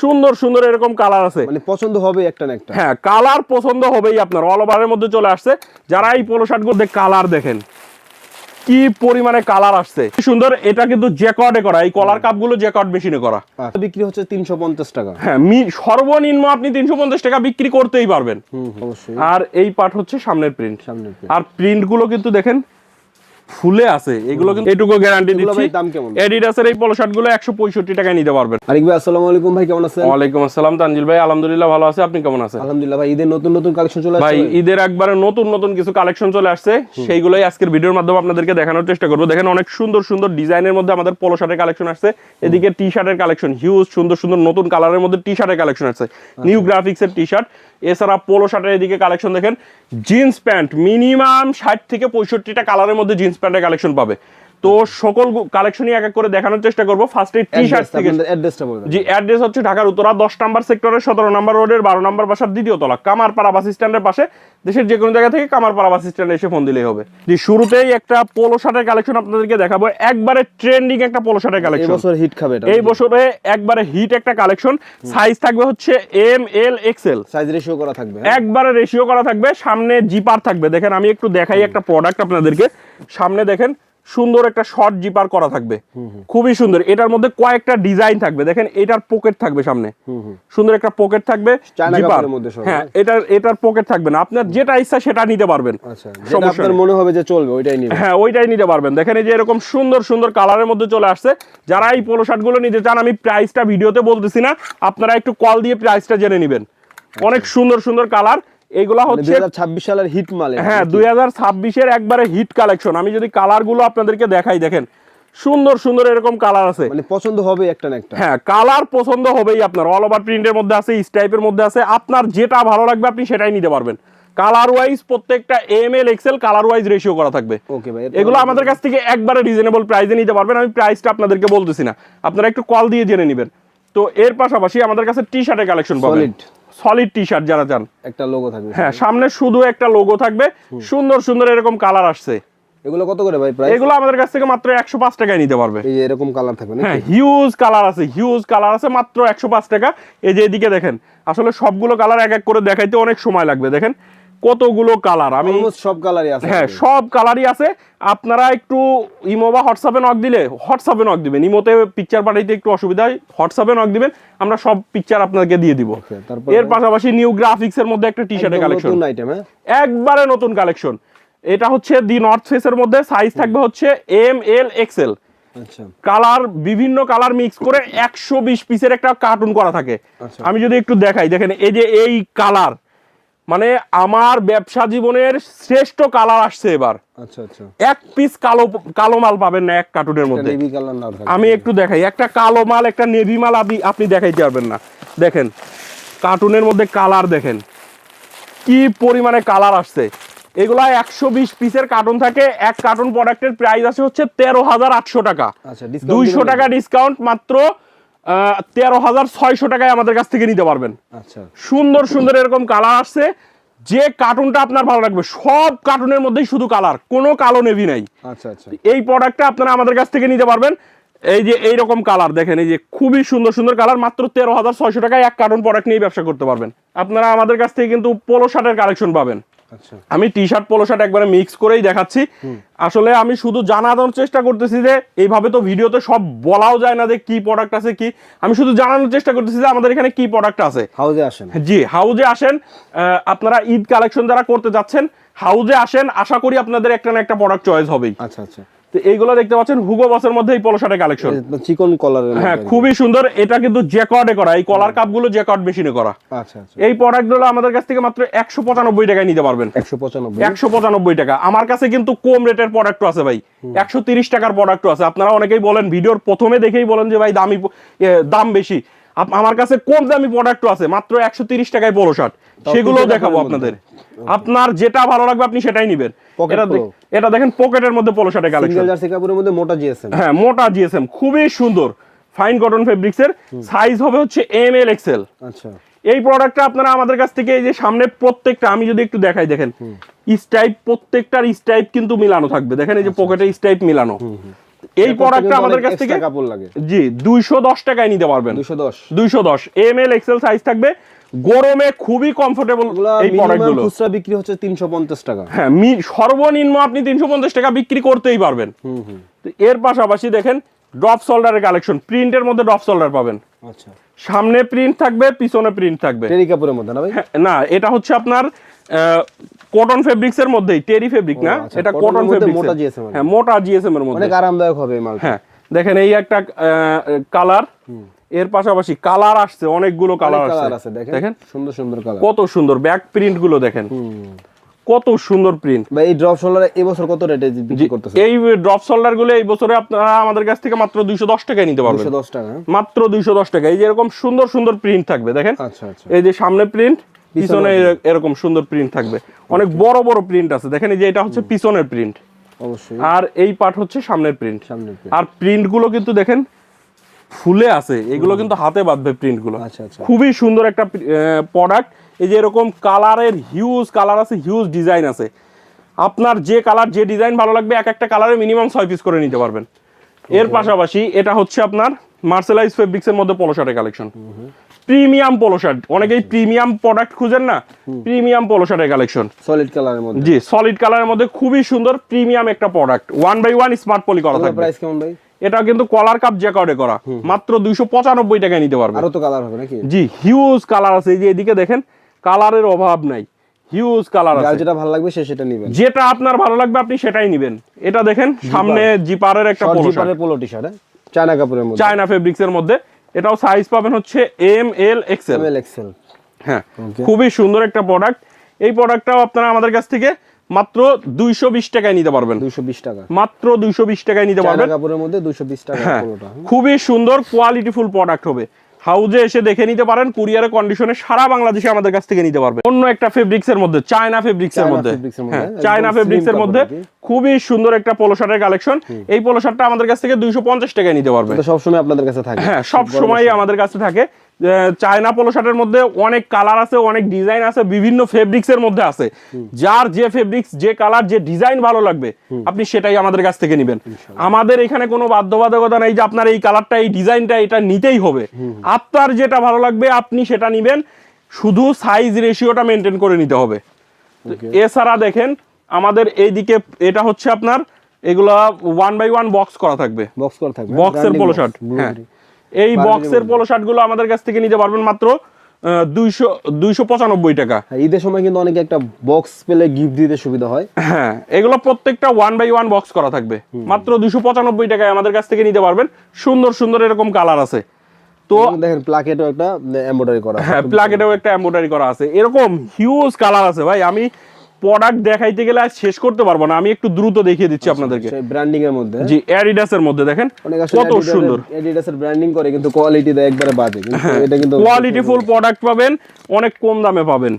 সুন্দর সুন্দর এরকম কালার আছে। মানে পছন্দ হবে একটা না একটা? হ্যাঁ কালার পছন্দ হবেই আপনার। অল ওভারের মধ্যে চলে আসছে। যারা এই পোলো শার্টগুলো কালার দেখেন কি পরিমাণে কালার আসছে। সুন্দর এটা কিন্তু জ্যাকর্ডে করা। এই কলার কাপগুলো জ্যাকর্ড মেশিনে করা। আচ্ছা, বিক্রি হচ্ছে তিনশো পঞ্চাশ টাকা। হ্যাঁ সর্বনিম্ন আপনি তিনশো পঞ্চাশ টাকা বিক্রি করতেই পারবেন। আর এই পার্ট হচ্ছে সামনের প্রিন্ট সামনের আর প্রিন্টগুলো কিন্তু দেখেন ফুলে আছে এগুলো কিন্তু এটুকু গ্যারান্টি দিচ্ছি। দাম কেমন? এডিডাসের এই পোলো টাকায় নিতে পারবেন। আরিক ভাই আসসালামু আলাইকুম ভাই কেমন আছেন? আসসালাম তানজিল ভাই আলহামদুলিল্লাহ ভালো আছে আপনি কেমন আছেন? আলহামদুলিল্লাহ ভাই ঈদের নতুন নতুন কালেকশন চলে ভাই ঈদের একবারে নতুন নতুন কিছু কালেকশন চলে আসছে। সেইগুলোই আজকের ভিডিওর মাধ্যমে আপনাদেরকে দেখানোর চেষ্টা করব। দেখেন অনেক সুন্দর সুন্দর ডিজাইনের মধ্যে আমাদের পোলো শার্টের কালেকশন আসছে। এদিকে টি শার্টের কালেকশন হিউজ সুন্দর সুন্দর নতুন কালারের মধ্যে টি শার্টের কালেকশন আসছে। নিউ গ্রাফিক্স এর টি শার্ট এছাড়া পোলো শার্টের এদিকে কালেকশন দেখেন। জিন্স প্যান্ট মিনিমাম ষাট থেকে পঁয়ষট্টিটা কালারের মধ্যে জিন্স প্যান্টের কালেকশন পাবে। তো সকল কালেকশনই এক এক করে দেখানোর চেষ্টা করব। ফার্স্টে টি শার্ট থেকে জি অ্যাড্রেস হচ্ছে ঢাকার উত্তরা দশ নম্বর সেক্টরের সতেরো নম্বর রোডের বারো নম্বর বাসার দ্বিতীয় তলা। কামারপাড়া বাস স্ট্যান্ডের পাশে দেশের যে কোনো জায়গা থেকে কামারপাড়া বাস স্ট্যান্ডে এসে ফোন দিলেই হবে। জি শুরুতেই একটা পোলো শার্টের কালেকশন আপনাদেরকে দেখাবো। একবারে ট্রেন্ডিং একটা পোলো শার্টের এই কালেকশন বছর হিট খাবে এটা। এই বছরে একবারে হিট একটা কালেকশন সাইজ থাকবে হচ্ছে M L XL size ratio করা থাকবে একবারে রেশিও করা থাকবে। সামনে জিপার থাকবে। দেখেন আমি একটু দেখাই একটা প্রোডাক্ট আপনাদেরকে। সামনে দেখেন সুন্দর একটা শর্ট জিপার করা থাকবে। খুবই সুন্দর। এটার মধ্যে কয়েকটা ডিজাইন থাকবে। দেখেন এটার পকেট থাকবে সামনে। সুন্দর একটা পকেট থাকবে জিপার সব, হ্যাঁ এটার এটার পকেট থাকবে না। আপনার যেটা ইচ্ছা সেটা নিতে পারবেন। আচ্ছা আপনার মনে হবে যে চলবে ওইটাই নিবেন। হ্যাঁ ওইটাই নিতে পারবেন। দেখেন এই যে এরকম সুন্দর সুন্দর কালারের মধ্যে চলে আসছে। যারা এই পোলো শার্টগুলো নিতে চান আমি প্রাইসটা ভিডিওতে বলতেছি না। আপনারা একটু কল দিয়ে প্রাইসটা জেনে নেবেন। অনেক সুন্দর সুন্দর কালার এগুলা মানে হচ্ছে দুই হাজার ছাব্বিশ সালের হিট মালে হ্যাঁ দুই হাজার ছাব্বিশের একবারে হিট কালেকশন আমি যদি কালারগুলো আপনাদেরকে দেখাই দেখেন। সুন্দর সুন্দর এরকম কালার আছে। মানে পছন্দ হবে একটা না একটা? হ্যাঁ কালার পছন্দ হবেই আপনার। অল ওভার প্রিন্টের মধ্যে আছে স্টাইপের মধ্যে আছে। আপনার যেটা ভালো লাগবে আপনি সেটাই নিতে পারবেন। কালার ওয়াইজ প্রত্যেকটা M L XL colour wise ratio করা থাকবে। ওকে ভাই এগুলো আমাদের কাছ থেকে একবারে রিজনেবল প্রাইসে নিতে পারবেন। আমি প্রাইসটা আপনাদেরকে বলতেছি না। আপনারা একটু কল দিয়ে জেনে নেবেন। তো এর পাশাপাশি আমাদের কাছে টি শার্টের কালেকশন পাবেন। সলিড টি শার্ট যারা চান। একটা লোগো থাকবে। হ্যাঁ সামনে শুধু একটা লোগো থাকবে। সুন্দর সুন্দর এরকম কালার আসছে। এগুলো কত করে ভাই প্রাইস এগুলো আমাদের কাছ থেকে মাত্র একশো পাঁচ টাকায় নিতে পারবে। এই যে এরকম কালার থাকবে না হ্যাঁ হিউজ কালার আছে হিউজ কালার আছে মাত্র একশো পাঁচ টাকা। এই যে এদিকে দেখেন আসলে সবগুলো কালার এক এক করে দেখাইতে অনেক সময় লাগবে দেখেন। কতগুলো কালার আমি সব কালারই আছে হ্যাঁ সব কালারই আছে। আপনারা একটু ইমো বা হোয়াটসঅ্যাপে নক দিলে হোয়াটসঅ্যাপে নক দিবেন। ইমোতে পিকচার পাঠাইতে একটু অসুবিধা হয়। হোয়াটসঅ্যাপে নক দিবেন। আমরা সব পিকচার আপনাকে দিয়ে দিব। এর পাশাপাশি নিউ গ্রাফিক্স এর মধ্যে একটা টি শার্টের কালেকশন নতুন আইটেম হ্যাঁ? একবারে নতুন কালেকশন এটা হচ্ছে দি নর্থ ফেসের মধ্যে। সাইজ থাকবে হচ্ছে এম এল এক্সেল আচ্ছা। কালার বিভিন্ন কালার মিক্স করে একশো বিশ পিসের একটা কার্টুন করা থাকে। আচ্ছা। আমি যদি একটু দেখাই দেখেন এই যে এই কালার মানে আমার ব্যবসা জীবনের শ্রেষ্ঠ কালার আসছে এবার। আচ্ছা আচ্ছা। এক পিস কালো কালো মাল পাবেন না এক কার্টুনের মধ্যে। আমি একটু দেখাই একটা কালো মাল একটা নেভি মাল আপনি আপনি দেখাইতে পারবেন না। দেখেন কার্টুনের মধ্যে কালার দেখেন। কি পরিমাণে কালার আসছে। এগুলা একশো বিশ পিসের কার্টুন থাকে এক কার্টুন প্রোডাক্টের প্রাইস আছে হচ্ছে তেরো হাজার আটশো টাকা। আচ্ছা দুইশো টাকা ডিসকাউন্ট মাত্র তেরো হাজার ছয়শো টাকায় আমাদের কাছ থেকে নিতে পারবেন। আচ্ছা। সুন্দর সুন্দর এরকম কালার আসছে। যে কার্টুনটা আপনার ভালো লাগবে সব কার্টুনের মধ্যেই শুধু কালার কোনো কালো নেভি নাই। আচ্ছা আচ্ছা। এই প্রোডাক্টটা আপনারা আমাদের কাছ থেকে নিতে পারবেন। এই যে এইরকম কালার দেখেন এই যে খুবই সুন্দর সুন্দর কালার মাত্র তেরো হাজার ছয়শো টাকায় এক কার্টুন প্রোডাক্ট নিয়ে ব্যবসা করতে পারবেন। আপনারা আমাদের কাছ থেকে কিন্তু পোলো শার্টের কালেকশন পাবেন। আমি টি শার্ট পোলো শার্ট একবারে মিক্স করেই দেখাচ্ছি। আসলে আমি শুধু জানানোর চেষ্টা করতেছি যে এইভাবে তো ভিডিওতে সব বলাও যায় না যে কি প্রোডাক্ট আছে কি। আমি শুধু জানানোর চেষ্টা করতেছি যে আমাদের এখানে কি প্রোডাক্ট আছে। হাউজে আসেন। জি হাউজে আসেন। আহ, আপনারা ঈদ কালেকশন যারা করতে যাচ্ছেন হাউজে আসেন। আশা করি আপনাদের একটা না একটা প্রোডাক্ট চয়েস হবেই। আচ্ছা আচ্ছা। তো এইগুলো দেখতে পাচ্ছেন হুগো বসের মধ্যে এই পোলো শার্টের কালেকশন চিকন কলারের হ্যাঁ খুবই সুন্দর। এটা কিন্তু করা এই কলার কাপগুলো মেশিনে করা। আচ্ছা আচ্ছা। এই প্রোডাক্টগুলো আমাদের কাছ থেকে মাত্র একশো পঁচানব্বই টাকায় নিতে পারবেন। একশো পঁচানব্বই? একশো পঁচানব্বই টাকা। আমার কাছে কিন্তু কম রেটের প্রোডাক্টও আছে ভাই। একশো তিরিশ টাকার প্রোডাক্টও আছে। আপনারা অনেকেই বলেন ভিডিওর প্রথমে দেখেই বলেন যে ভাই দামি দাম বেশি। আমার কাছে কম দামি প্রোডাক্টও আছে মাত্র একশো তিরিশ টাকায় পোলো শার্ট সেগুলো দেখাবো আপনাদের। আপনার যেটা ভালো লাগবে আপনি সেটাই নিবেন। এটা এটা দেখেন পকেটের মধ্যে পোলো শার্টের কালেকশন জার্সি কাপড়ের মধ্যে মোটা জিএসএম হ্যাঁ মোটা জিএসএম খুবই সুন্দর। ফাইন কটন ফেব্রিক্সের সাইজ হবে হচ্ছে এম এল এক্সেল আচ্ছা। এই প্রোডাক্টটা আপনারা আমাদের কাছ থেকে এই যে সামনে প্রত্যেকটা আমি যদি একটু দেখাই দেখেন। স্টাইপ প্রত্যেকটার স্টাইপ কিন্তু মিলানো থাকবে। দেখেন এই যে পকেটে স্টাইপ মিলানো। এই প্রোডাক্টটা আমাদের কাছ থেকে কাপড় লাগে। জি দুইশো দশ টাকায় নিতে পারবেন। দুশো দশ। দুইশো দশ। এম এল এক্সেল সাইজ থাকবে। গরমে খুবই কমফোর্টেবল এই প্রোডাক্টগুলো খুচরা বিক্রি হচ্ছে তিনশো পঞ্চাশ টাকা। হ্যাঁ সর্বনিম্ন আপনি তিনশো পঞ্চাশ টাকা বিক্রি করতেই পারবেন। হুম হুম। তো এর পাশাপাশি দেখেন ড্রপ সোল্ডারের কালেকশন প্রিন্টের মধ্যে ড্রপ সোল্ডার পাবেন। আচ্ছা। সামনে প্রিন্ট থাকবে পিছনে প্রিন্ট থাকবে। টেরি কাপড়ের মধ্যে না ভাই? হ্যাঁ, না এটা হচ্ছে আপনার কটন ফেব্রিক্স এর মধ্যেই টেরি ফেব্রিক না? আচ্ছা, এটা কটন ফেব্রিক্স মোটা এর হ্যাঁ মোটা জিএসএম এর মধ্যে। অনেক আরামদায়ক হবে এই মালটা। হ্যাঁ দেখেন এই একটা কালারের পাশাপাশি কালার আসছে অনেকগুলো কালার আসছে। আছে দেখেন। সুন্দর সুন্দর কালার কত সুন্দর ব্যাক প্রিন্টগুলো দেখেন। কত সুন্দর প্রিন্ট ভাই এই ড্রপ শোল্ডার এবছর কত রেটে বিক্রি করতেছে এই ড্রপ সোল্ডারগুলো এই বছরে আপনারা আমাদের কাছ থেকে মাত্র দুইশো দশ টাকায় নিতে পারবেন। দুশো দশ টাকা? মাত্র দুইশো দশ টাকা এই যে এরকম সুন্দর সুন্দর প্রিন্ট থাকবে দেখেন? আচ্ছা আচ্ছা। এই যে সামনে প্রিন্ট পিছনে এরকম সুন্দর প্রিন্ট থাকবে। অনেক বড় বড় প্রিন্ট আছে। দেখেন এই যে এটা হচ্ছে পিছনের প্রিন্ট অবশ্যই। আর এই পার্ট হচ্ছে সামনের প্রিন্ট। আর প্রিন্টগুলো কিন্তু দেখেন ফুলে আছে। এগুলো কিন্তু হাতে বাঁধবে প্রিন্টগুলো। আচ্ছা আচ্ছা। খুবই সুন্দর একটা প্রোডাক্ট এই যে এরকম কালারের হিউজ কালার আছে হিউজ ডিজাইন আছে। আপনার যে কালার যে ডিজাইন ভালো লাগবে এক একটা কালারে মিনিমাম ছয় পিস করে নিতে পারবেন। এর পাশাপাশি এটা হচ্ছে আপনার মার্সেলাইজ ফেব্রিক্স এর মধ্যে পলো শার্টের কালেকশন প্রিমিয়াম পোলো শার্ট অনেকেই প্রিমিয়াম প্রোডাক্ট খুঁজেন না? প্রিমিয়াম পোলো শার্টের কালেকশন সলিড কালারের মধ্যে। জি সলিড কালারের মধ্যে খুবই সুন্দর প্রিমিয়াম একটা product one by one smart poly করা থাকবে। প্রাইস কেমন ভাই? এটা কিন্তু কলার কাপ জ্যাকার্ডে করা। মাত্র দুইশো পঁচানব্বই টাকায় নিতে পারবে। আরও তো কালার হবে নাকি? জি হিউজ কালার আছে। এই যে এদিকে দেখেন কালারের অভাব নাই। হিউজ কালার আছে। যেটা ভালো লাগবে সে সেটা নেবেন। যেটা আপনার ভালো লাগবে আপনি সেটাই নিবেন। এটা দেখেন সামনে জিপারের একটা শর্ট পোলো জিপারের পোলো টি শার্ট চায়না কাপড়ের মধ্যে। চায়না ফেব্রিক্স এর মধ্যে। এটাও সাইজ পাবেন হচ্ছে M L XL L XL হ্যাঁ খুবই সুন্দর একটা প্রোডাক্ট এই প্রোডাক্টটাও আপনারা আমাদের কাছ থেকে মাত্র দুইশো বিশ টাকায় নিতে পারবেন। দুইশো বিশ টাকা। মাত্র দুইশো বিশ টাকায় নিতে পারবেন। কাপড়ের মধ্যে দুইশো বিশ টাকা হ্যাঁ খুবই সুন্দর কোয়ালিটিফুল প্রোডাক্ট হবে। হাউজে এসে দেখে নিতে পারেন কুরিয়ারের কন্ডিশনে সারা বাংলাদেশে আমাদের কাছ থেকে নিতে পারবে। অন্য একটা ফেব্রিক্স এর মধ্যে চায়না ফেব্রিক্স এর মধ্যে। হ্যাঁ চায়না ফেব্রিক্স এর মধ্যে খুবই সুন্দর একটা পোলো শার্টের কালেকশন এই পোলো শার্টটা আমাদের কাছ থেকে দুইশো পঞ্চাশ টাকায় নিতে পারবে। সবসময় আপনাদের কাছে থাকে। হ্যাঁ সবসময় আমাদের কাছে থাকে। চায়না পোলো শার্টের মধ্যে অনেক কালার আছে অনেক ডিজাইন আছে বিভিন্ন ফেব্রিক্স এর মধ্যে আছে। যার যে ফেব্রিক্স যে কালার যে ডিজাইন ভালো লাগবে আপনি সেটাই আমাদের কাছ থেকে নেবেন। আমাদের এখানে কোনো বাধ্যবাধকতা নেই যে আপনার এই কালারটা এই ডিজাইনটা এটা নিতেই হবে। আপনার যেটা ভালো লাগবে আপনি সেটা নেবেন। শুধু সাইজ রেশিওটা মেনটেন করে নিতে হবে। এছাড়া দেখেন আমাদের এইদিকে এটা হচ্ছে আপনার এগুলা ওয়ান বাই ওয়ান বক্স করা থাকবে। বক্স করা থাকবে। বক্সের পোলো শার্ট হ্যাঁ। এই বক্সের। পোলো শার্টগুলো আমাদের কাছ থেকে নিতে পারবেন মাত্র দুইশো দুইশো পঁচানব্বই টাকা। হ্যাঁ, ঈদের সময় কিন্তু অনেকে একটা বক্স পেলে গিফট দিতে সুবিধা হয়। হ্যাঁ এগুলো প্রত্যেকটা ওয়ান বাই ওয়ান বক্স করা থাকবে। মাত্র দুশো পঁচানব্বই টাকায় আমাদের কাছ থেকে নিতে পারবেন। সুন্দর সুন্দর এরকম কালার আছে। তো দেখেন প্লাকেটও একটা এমব্রয়ডারি করা হ্যাঁ প্লাগেটেও একটা এমব্রয়ডারি করা আছে। এরকম হিউজ কালার আছে ভাই। আমি প্রোডাক্ট দেখাইতে গেলে আর শেষ করতে পারব না। আমি একটু দ্রুত দেখিয়ে দিচ্ছি আপনাদেরকে। ব্র্যান্ডিং এর মধ্যে জি অ্যাডিডাস এর মধ্যে দেখেন অনেক কত সুন্দর। এডিডাসের ব্র্যান্ডিং করে কিন্তু কোয়ালিটি দেয় একবারে বাজে কিন্তু এটা কিন্তু কোয়ালিটি ফুল প্রোডাক্ট পাবেন অনেক কম দামে পাবেন।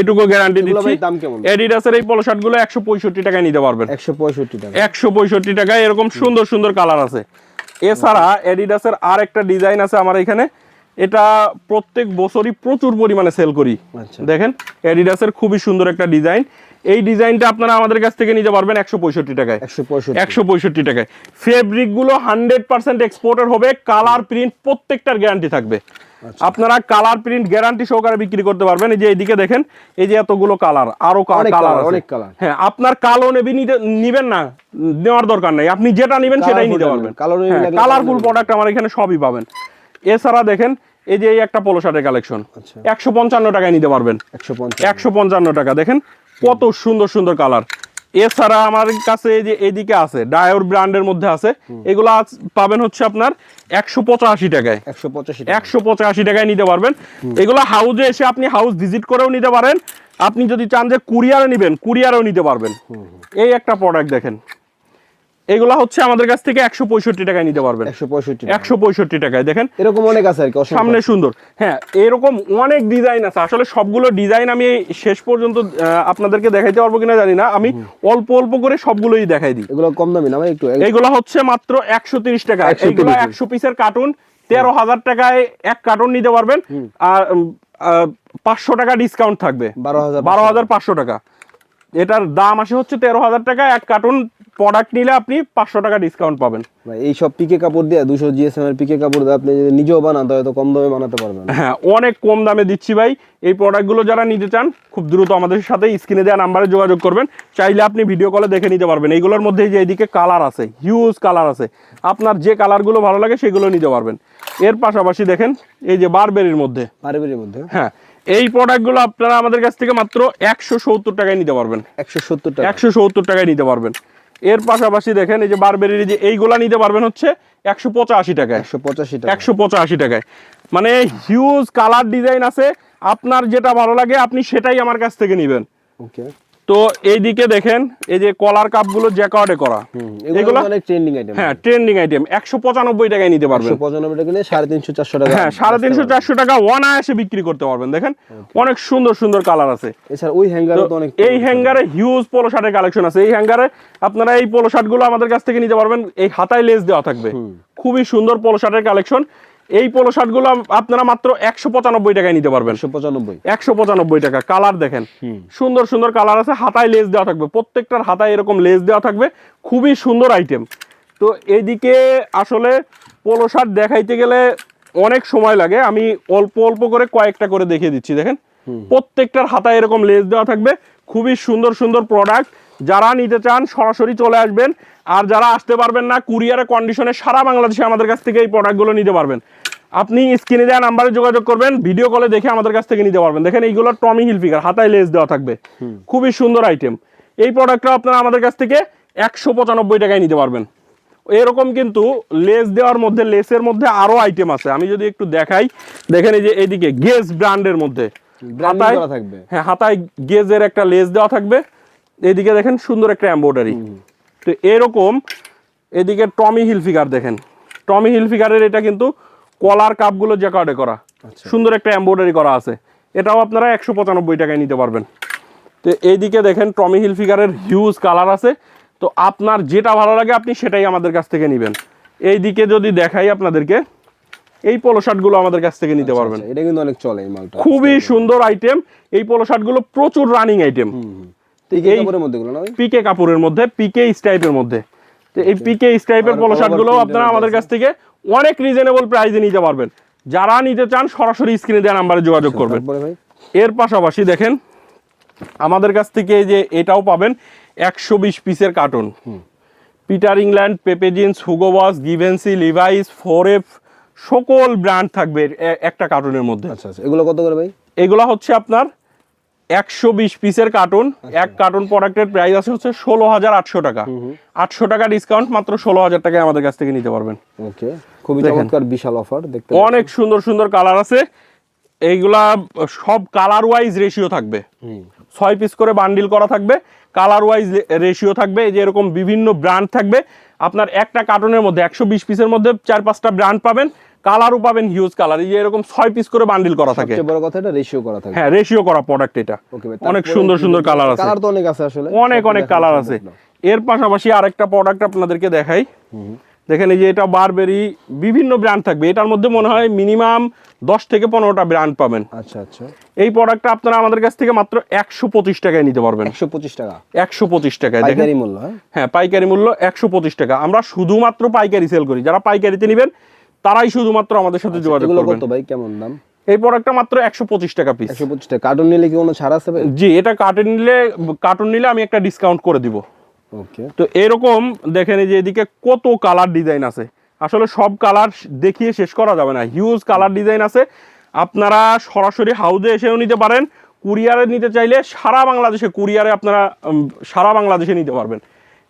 এটুকু গ্যারান্টি দিচ্ছি। কেমন? এডিডাসের এই পলো শার্টগুলো একশো পঁয়ষট্টি টাকায় নিতে পারবেন। একশো পঁয়ষট্টি টাকা। একশো পঁয়ষট্টি টাকায় এরকম সুন্দর সুন্দর কালার আছে। এছাড়া এডিডাসের আর একটা ডিজাইন আছে আমার এখানে। এটা প্রত্যেক বছরই প্রচুর পরিমাণে সেল করি। আচ্ছা। দেখেন এডিডাসের খুবই সুন্দর একটা ডিজাইন এই ডিজাইনটা আপনারা আমাদের কাছ থেকে নিতে পারবেন একশো পঁয়ষট্টি টাকায়। একশো পঁয়ষট্টি। টাকায়। ফেব্রিকগুলো হান্ড্রেড পার্সেন্ট এক্সপোর্টের হবে কালার প্রিন্ট প্রত্যেকটার গ্যারান্টি থাকবে। আপনারা কালার প্রিন্ট গ্যারান্টি সহকারে বিক্রি করতে পারবেন। এই যে এইদিকে দেখেন এই যে এতগুলো কালার আরও কালার অনেক colour। হ্যাঁ আপনার কালো নেবি নিবেন না নেওয়ার দরকার নেই। আপনি যেটা নেবেন সেটাই নিতে পারবেন। কালারফুল প্রোডাক্ট আমার এখানে সবই পাবেন। এছাড়া দেখেন এই যে এই একটা পোলো শার্টের কালেকশন। একশো পঞ্চান্ন টাকায় নিতে পারবেন। একশো পঞ্চান্ন। টাকা। দেখেন কত সুন্দর সুন্দর কালার এছাড়া আমার কাছে এই যে এদিকে আছে ডায়োর ব্র্যান্ডের মধ্যে আছে এগুলো পাবেন হচ্ছে আপনার একশো পঁচাশি টাকায়। একশো পঁচাশি একশো পঁচাশি টাকায় নিতে পারবেন। এগুলো হাউজে এসে আপনি হাউস ভিজিট করেও নিতে পারেন। আপনি যদি চান যে কুরিয়ারে নেবেন কুরিয়ারেও নিতে পারবেন। এই একটা প্রোডাক্ট দেখেন। এগুলো হচ্ছে আমাদের কাছ থেকে একশো পঁয়ষট্টি টাকায় নিতে পারবেন। একশো পঁয়ষট্টি একশো পঁয়ষট্টি টাকায় দেখেন? এরকম অনেক আছে আর কি সামনে সুন্দর। হ্যাঁ এরকম অনেক ডিজাইন আছে। আসলে সবগুলো ডিজাইন আমি শেষ পর্যন্ত আপনাদেরকে দেখাইতে পারব কিনা জানি না। আমি অল্প অল্প করে সবগুলোই দেখাই দিই। এগুলো কম দামি না একটু? এইগুলো হচ্ছে মাত্র একশো তিরিশ টাকা। 130 এইগুলো একশো পিসের কার্টুন তেরো হাজার টাকায় এক কার্টুন নিতে পারবেন। আর পাঁচশো টাকা ডিসকাউন্ট থাকবে। বারো হাজার বারো হাজার পাঁচশো টাকা। এটার দাম আসে হচ্ছে তেরো হাজার টাকা এক কার্টুন প্রোডাক্ট নিলে আপনি পাঁচশো টাকা ডিসকাউন্ট পাবেন। ভাই এই সব পিকে কাপড় দিয়ে দুশো জিএসএম এর পিকে কাপড় দিয়ে আপনি যদি নিজেও বানান তাহলে তো কম দামে বানাতে পারবেন। হ্যাঁ অনেক কম দামে দিচ্ছি ভাই। এই প্রোডাক্টগুলো যারা নিতে চান খুব দ্রুত আমাদের সাথে স্ক্রিনে দেওয়া নাম্বারে যোগাযোগ করবেন। চাইলে আপনি ভিডিও কলে দেখে নিতে পারবেন। এইগুলোর মধ্যে যে এইদিকে কালার আছে হিউজ কালার আছে। আপনার যে কালারগুলো ভালো লাগে সেগুলো নিতে পারবেন। এর পাশাপাশি দেখেন এই যে বারবেরির মধ্যে। পারিবারির মধ্যে। হ্যাঁ এই প্রোডাক্টগুলো আপনারা আমাদের কাছ থেকে মাত্র একশো সত্তর টাকায় নিতে পারবেন। একশো সত্তর টাকা। একশো সত্তর টাকায় নিতে পারবেন। এর পাশাপাশি দেখেন এই যে বারবেরির যে এইগুলা নিতে পারবেন হচ্ছে একশো পঁচাশি টাকায়। একশো পঁচাশি টাকা একশো পঁচাশি টাকায়। মানে হিউজ কালার ডিজাইন আছে আপনার যেটা ভালো লাগে আপনি সেটাই আমার কাছ থেকে নেবেন। ওকে তো এইদিকে দেখেন এই যে কলার কাপগুলো জ্যাকার্ডে করা। এগুলো এগুলো অনেক ট্রেন্ডিং আইটেম হ্যাঁ ট্রেন্ডিং আইটেম একশো পঁচানব্বই টাকায় নিতে পারবেন। পঁচানব্বই টাকা নিয়ে সাড়ে তিনশো চারশো টাকা হ্যাঁ সাড়ে তিনশো চারশো টাকা ওয়ান আয়াসে বিক্রি করতে পারবেন দেখেন। অনেক সুন্দর সুন্দর কালার আছে। এছাড়া ওই হ্যাঙ্গারও তো অনেক এই হ্যাঙ্গারে হিউজ পোলো শার্টের কালেকশন আছে। এই হ্যাঙ্গারে আপনারা এই পোলো শার্টগুলো আমাদের কাছ থেকে নিতে পারবেন। এই হাতায় লেস দেওয়া থাকবে। খুবই সুন্দর পোলো শার্টের কালেকশন এই পোলো শার্টগুলো আপনারা মাত্র একশো পঁচানব্বই টাকায় নিতে পারবেন। একশো পঁচানব্বই। একশো পঁচানব্বই টাকা কালার দেখেন। সুন্দর সুন্দর কালার আছে হাতায় লেস দেওয়া থাকবে প্রত্যেকটার হাতায় এরকম লেস দেওয়া থাকবে খুবই সুন্দর আইটেম তো এদিকে আসলে পোলো শার্ট দেখাইতে গেলে অনেক সময় লাগে আমি অল্প অল্প করে কয়েকটা করে দেখিয়ে দিচ্ছি দেখেন। প্রত্যেকটার হাতায় এরকম লেস দেওয়া থাকবে খুবই সুন্দর সুন্দর প্রোডাক্ট যারা নিতে চান সরাসরি চলে আসবেন। আর যারা আসতে পারবেন না কুরিয়ারে কন্ডিশনে সারা বাংলাদেশে আমাদের কাছ থেকে এই প্রোডাক্টগুলো নিতে পারবেন। আপনি স্ক্রিনে দেওয়া নাম্বারে যোগাযোগ করবেন ভিডিও কলে দেখে আমাদের কাছ থেকে নিতে পারবেন। দেখেন এইগুলো টমি হিলফিগার হাতায় লেস দেওয়া থাকবে। খুবই সুন্দর আইটেম এই প্রোডাক্টটা আপনারা আমাদের কাছ থেকে একশো পঁচানব্বই টাকায় নিতে পারবেন। এরকম কিন্তু লেস দেওয়ার মধ্যে লেসের মধ্যে আরও আইটেম আছে। আমি যদি একটু দেখাই দেখেন এই যে এইদিকে গেজ ব্র্যান্ডের মধ্যে। হাতায়-। হ্যাঁ হাতায় গেজের একটা লেস দেওয়া থাকবে। এদিকে দেখেন সুন্দর একটা এম্ব্রয়ডারি তো এরকম এদিকে টমি হিল ফিগার দেখেন। টমি হিল ফিগারের এটা কিন্তু কলার কাপগুলো জ্যাকার্ডে করা। সুন্দর একটা এম্ব্রয়ডারি করা আছে। এটাও আপনারা একশো পঁচানব্বই টাকায় নিতে পারবেন। তো এইদিকে দেখেন টমি হিল ফিগারের হিউজ কালার আছে। তো আপনার যেটা ভালো লাগে আপনি সেটাই আমাদের কাছ থেকে নেবেন। এইদিকে যদি দেখাই আপনাদেরকে এই পোলো শার্টগুলো আমাদের কাছ থেকে নিতে পারবেন। আচ্ছা, এটা কিন্তু অনেক চলে এই মালটা। খুবই সুন্দর আইটেম এই পোলো শার্টগুলো প্রচুর রানিং আইটেম পিকে এই- কাপড়ের মধ্যে পিকে মধ্যে স্টাইপের মধ্যে। এই পিকে আবার- পোলো শার্টগুলো আপনারা আমাদের কাছ থেকে অনেক রিজনেবল প্রাইসে নিতে পারবেন। যারা নিতে চান সরাসরি স্ক্রিনে দেওয়া নাম্বারে যোগাযোগ করবেন। এর পাশাপাশি দেখেন আমাদের কাছ থেকে যে এটাও পাবেন একশো বিশ পিসের cartoon Peter England Pepe Jeans Hugo Boss Givenchy Levi's ফোরেফ সকল ব্র্যান্ড থাকবে একটা কার্টুনের মধ্যে। আচ্ছা আচ্ছা। এগুলো কত করে ভাই? এগুলো হচ্ছে আপনার একশো বিশ পিসের কার্টুন এক কার্টুন প্রোডাক্টের প্রাইস আছে হচ্ছে ষোলো হাজার আটশো টাকা। আটশো টাকা ডিসকাউন্ট মাত্র ষোলো হাজার টাকায় আমাদের কাছ থেকে নিতে পারবেন। ওকে খুবই চমৎকার বিশাল অফার দেখতে অনেক সুন্দর সুন্দর কালার আছে। এইগুলা সব কালার ওয়াইজ রেশিও থাকবে ছয় পিস করে বান্ডিল করা থাকবে। কালার ওয়াইজ রেশিও থাকবে এই যে এরকম বিভিন্ন ব্র্যান্ড থাকবে। আপনার একটা কার্টুনের মধ্যে একশো বিশ পিসের মধ্যে চার পাঁচটা ব্র্যান্ড পাবেন। কালারও পাবেন হিউজ কালার এই যে এরকম ছয় পিস করে বান্ডিল করা থাকে। সবচেয়ে বড় কথা এটা রেশিও করা থাকে। হ্যাঁ রেশিও করা প্রোডাক্ট এটা। অনেক সুন্দর সুন্দর কালার আছে। কালার তো অনেক আছে আসলে। অনেক অনেক কালার আছে। এর পাশাপাশি আরেকটা প্রোডাক্ট আপনাদেরকে দেখাই। দেখেন এই যে এটা বারবেরি বিভিন্ন ব্র্যান্ড থাকবে। এটার মধ্যে মনে হয় মিনিমাম দশ থেকে পনেরোটা ব্র্যান্ড পাবেন। আচ্ছা আচ্ছা। এই প্রোডাক্টটা আপনারা আমাদের কাছ থেকে মাত্র একশো পঁচিশ টাকায় নিতে পারবেন। একশো পঁচিশ টাকা। একশো পঁচিশ টাকায় পাইকারি মূল্য হ্যাঁ? হ্যাঁ পাইকারি মূল্য একশো পঁচিশ টাকা। আমরা শুধুমাত্র পাইকারি সেল করি। যারা পাইকারিতে নেবেন তারাই শুধুমাত্র আমাদের সাথে যোগাযোগ আচ্ছা, এগুলো করবেন। কত ভাই? কেমন দাম? এই প্রোডাক্টটা মাত্র একশো পঁচিশ টাকা পিস একশো পঁচিশ টাকা। কার্টুন নিলে কি কোনো ছাড় আছে জি এটা কার্টুন নিলে কার্টুন নিলে আমি একটা ডিসকাউন্ট করে দিব। ওকে তো এরকম দেখেন এই যে এদিকে কত কালার ডিজাইন আছে। আসলে সব কালার দেখিয়ে শেষ করা যাবে না। হিউজ কালার ডিজাইন আছে। আপনারা সরাসরি হাউজে এসেও নিতে পারেন। কুরিয়ারে নিতে চাইলে সারা বাংলাদেশে কুরিয়ারে আপনারা সারা বাংলাদেশে নিতে পারবেন।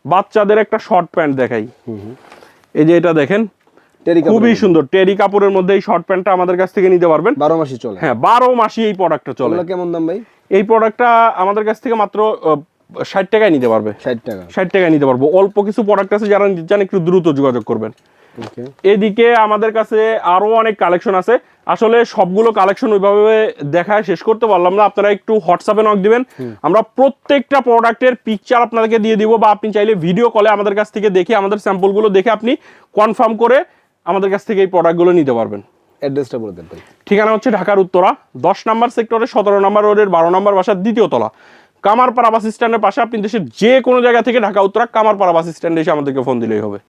বাচ্চাদের একটা শর্ট প্যান্ট দেখাই। এই যে এটা দেখেন খুবই সুন্দর। টেরি কাপড়ের মধ্যে এই শর্ট প্যান্টটা আমাদের কাছ থেকে নিতে পারবেন। বারো মাসই চলে। হ্যাঁ বারো মাসই এই প্রোডাক্টটা চলে। কেমন দাম ভাই? এই প্রোডাক্টটা আমাদের কাছ থেকে মাত্র ষাট টাকায় নিতে পারবে। ষাট টাকা। ষাট টাকায় নিতে পারব। অল্প কিছু প্রোডাক্ট আছে যারা নিতে চান একটু দ্রুত যোগাযোগ করবেন। এদিকে আমাদের কাছে আরও অনেক কালেকশন আছে। আসলে সবগুলো কালেকশন ওইভাবে দেখায় শেষ করতে পারলাম না। আপনারা একটু হোয়াটসঅ্যাপে নক দিবেন। আমরা প্রত্যেকটা প্রোডাক্টের পিকচার আপনাদেরকে দিয়ে দিব বা আপনি চাইলে ভিডিও কলে আমাদের কাছ থেকে দেখে আমাদের স্যাম্পলগুলো দেখে আপনি কনফার্ম করে আমাদের কাছ থেকে এই প্রোডাক্টগুলো নিতে পারবেন। অ্যাড্রেসটা বলে দেন ঠিকানা হচ্ছে ঢাকার উত্তরা দশ নম্বর সেক্টরে সতেরো নম্বর রোডের বারো নম্বর বাসার দ্বিতীয় তলা। কামারপাড়া বাস স্ট্যান্ডের পাশে আপনি দেশের যে কোনো জায়গা থেকে ঢাকা উত্তরা কামারপাড়া বাস স্ট্যান্ডে এসে আমাদেরকে ফোন দিলেই হবে।